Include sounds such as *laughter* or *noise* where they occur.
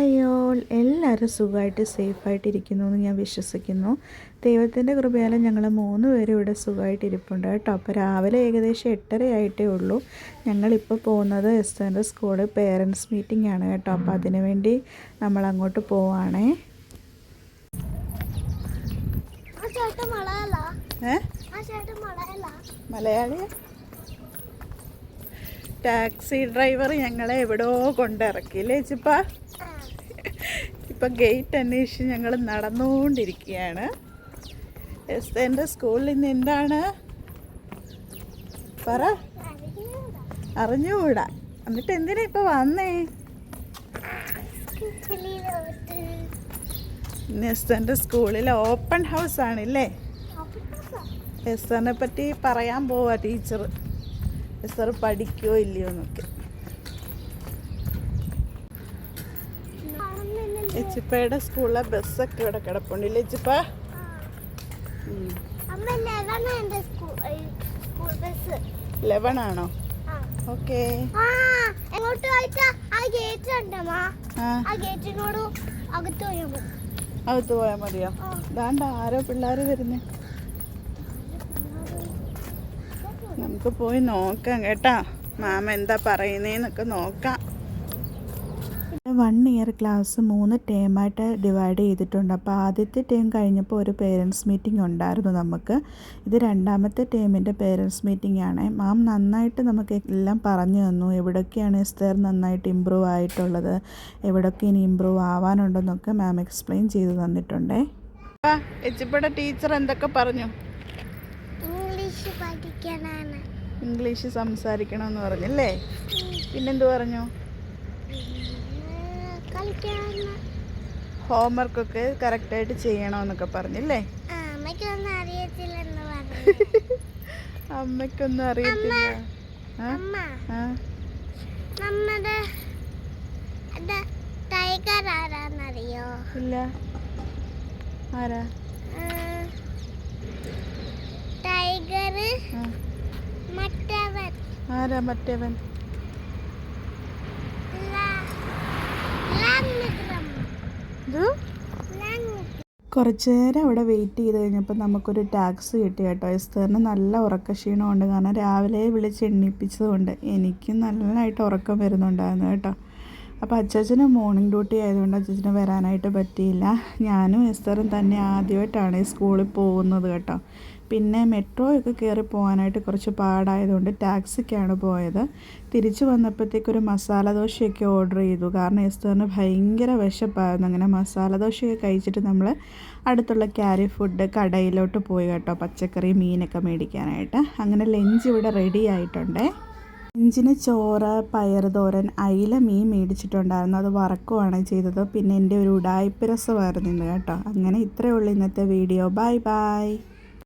Hi all എല്ലാവരും സുഖമായിട്ട് സേഫായിട്ട് ഇരിക്കുന്നു എന്ന് ഞാൻ വിശ്വസിക്കുന്നു. ദൈവത്തിന്റെ കൃപയാലും ഞങ്ങൾ മൂന്ന് പേരും ഇവിടെ സുഖമായിട്ട് ഇരിപ്പുണ്ട് കേട്ടോ. അപ്പോൾ രാവിലെ ഏകദേശം എട്ടര ആയിട്ടേ ഉള്ളൂ. ഞങ്ങളിപ്പോൾ പോകുന്നത് എസ് എന്റെ സ്കൂളിൽ പേരൻസ് മീറ്റിംഗ് ആണ് കേട്ടോ. അപ്പോൾ അതിനുവേണ്ടി നമ്മൾ അങ്ങോട്ട് പോവാണേ. മലയാളി? ടാക്സി ഡ്രൈവർ ഞങ്ങളെ എവിടെയോ കൊണ്ടിറക്കി. അല്ലേ ചിപ്പ? ഇപ്പം ഗേറ്റ് അന്വേഷിച്ച് ഞങ്ങൾ നടന്നുകൊണ്ടിരിക്കുകയാണ്. എസ് എന്റെ സ്കൂളിൽ ഇന്ന് എന്താണ്? പറ. അറിഞ്ഞുകൂടാ. എന്നിട്ട് എന്തിനാ ഇപ്പം വന്നേ? ഇന്ന് സ്കൂളിൽ ഓപ്പൺ ഹൗസ് ആണല്ലേ? എസ് എന്നെ പറ്റി പറയാൻ പോവാ ടീച്ചർ എസ് പഠിക്കോ ഇല്ലയോ എന്നൊക്കെ എച്ചിപ്പയുടെ സ്കൂളിലെ ബസ്സൊക്കെ ഇവിടെ കിടപ്പുണ്ടല്ലേ എച്ചിപ്പ? അമ്മ ലെവൻ ആണോ ഓക്കെ. എങ്ങോട്ട് ആ ഗേറ്റ് ആ. ഗേറ്റിനോട് അകത്ത് പോയാൽ മതി. അകത്ത് പോയാൽ മതിയോ. ദാണ്ട ആരോ പിള്ളേർ വരുന്നേ. നമുക്ക് പോയി നോക്കാം കേട്ടാ. മാമ എന്താ പറയുന്നേന്നൊക്കെ നോക്കാം. വൺ ഇയർ ക്ലാസ് മൂന്ന് ടേമായിട്ട് ഡിവൈഡ് ചെയ്തിട്ടുണ്ട്. അപ്പോൾ ആദ്യത്തെ ടേം കഴിഞ്ഞപ്പോൾ ഒരു പേരൻസ് മീറ്റിംഗ് ഉണ്ടായിരുന്നു നമുക്ക്. ഇത് രണ്ടാമത്തെ ടേമിന്റെ പേരൻസ് മീറ്റിംഗ് ആണ്. മാം നന്നായിട്ട് നമുക്ക് എല്ലാം പറഞ്ഞു തന്നു. എവിടൊക്കെയാണ് എസ്തേർ നന്നായിട്ട് ഇമ്പ്രൂവ് ആയിട്ടുള്ളത്? എവിടൊക്കെ ഇനി ഇമ്പ്രൂവ് ആവാനുണ്ടെന്നൊക്കെ മാം എക്സ്പ്ലെയിൻ ചെയ്തു തന്നിട്ടുണ്ടേ. എച്ചിപ്പയുടെ ടീച്ചർ എന്തൊക്കെ പറഞ്ഞു? ഇംഗ്ലീഷ് പഠിക്കാനാണ് ഇംഗ്ലീഷ് സംസാരിക്കണമെന്ന് പറഞ്ഞല്ലേ? പിന്നെന്ത് പറഞ്ഞു? ഹോംവർക്കൊക്കെ കറക്റ്റായിട്ട് ചെയ്യണമെന്നൊക്കെ പറഞ്ഞില്ലേ? *laughs* അമ്മയ്ക്കൊന്നും അറിയത്തില്ല? നമ്മുടെ ടൈഗർ ആരാന്നറിയോ? ഇല്ല. ആരാ? ടൈഗർ. മറ്റവൻ. ആരാ മറ്റേവൻ? കുറച്ച് നേരം അവിടെ വെയിറ്റ് ചെയ്ത് കഴിഞ്ഞപ്പോൾ നമുക്കൊരു ടാക്സി കിട്ടി കേട്ടോ. എസ്തറിന് നല്ല ഉറക്കക്ഷീണമുണ്ട് കാരണം രാവിലെ വിളിച്ച് എണ്ണിപ്പിച്ചതുകൊണ്ട് എനിക്കും നല്ലതായിട്ട് ഉറക്കം വരുന്നുണ്ടായിരുന്നു കേട്ടോ. അപ്പോൾ അച്ചാച്ചന് മോർണിംഗ് ഡ്യൂട്ടി ആയതുകൊണ്ട് അച്ചാച്ചന് വരാനായിട്ട് പറ്റിയില്ല. ഞാനും എസ്തറും തന്നെ ആദ്യമായിട്ടാണ് ഈ സ്കൂളിൽ പോകുന്നത് കേട്ടോ. പിന്നെ മെട്രോയൊക്കെ കയറി പോകാനായിട്ട് കുറച്ച് പാടായതുകൊണ്ട് ടാക്സിക്കാണ് പോയത്. തിരിച്ചു വന്നപ്പോഴത്തേക്കൊരു മസാല ദോശയൊക്കെ ഓർഡർ ചെയ്തു. കാരണം എസ്തറിന് ഭയങ്കര വിശപ്പായിരുന്നു. അങ്ങനെ മസാല ദോശയൊക്കെ കഴിച്ചിട്ട് നമ്മൾ അടുത്തുള്ള ക്യാരി ഫുഡ് കടയിലോട്ട് പോയി കേട്ടോ. പച്ചക്കറി മീനൊക്കെ മേടിക്കാനായിട്ട്. അങ്ങനെ ലഞ്ച് ഇവിടെ റെഡി ആയിട്ടുണ്ടേ. ലഞ്ചിന് ചോറ് പയർ തോരൻ അയില മീൻ മേടിച്ചിട്ടുണ്ടായിരുന്നു. അത് വറക്കുവാണ് ചെയ്തത്. പിന്നെ എന്റെ ഒരു ഉടായ്പ രസമായിരുന്നു കേട്ടോ. അങ്ങനെ ഇത്രയേ ഉള്ളൂ ഇന്നത്തെ വീഡിയോ. Bye bye.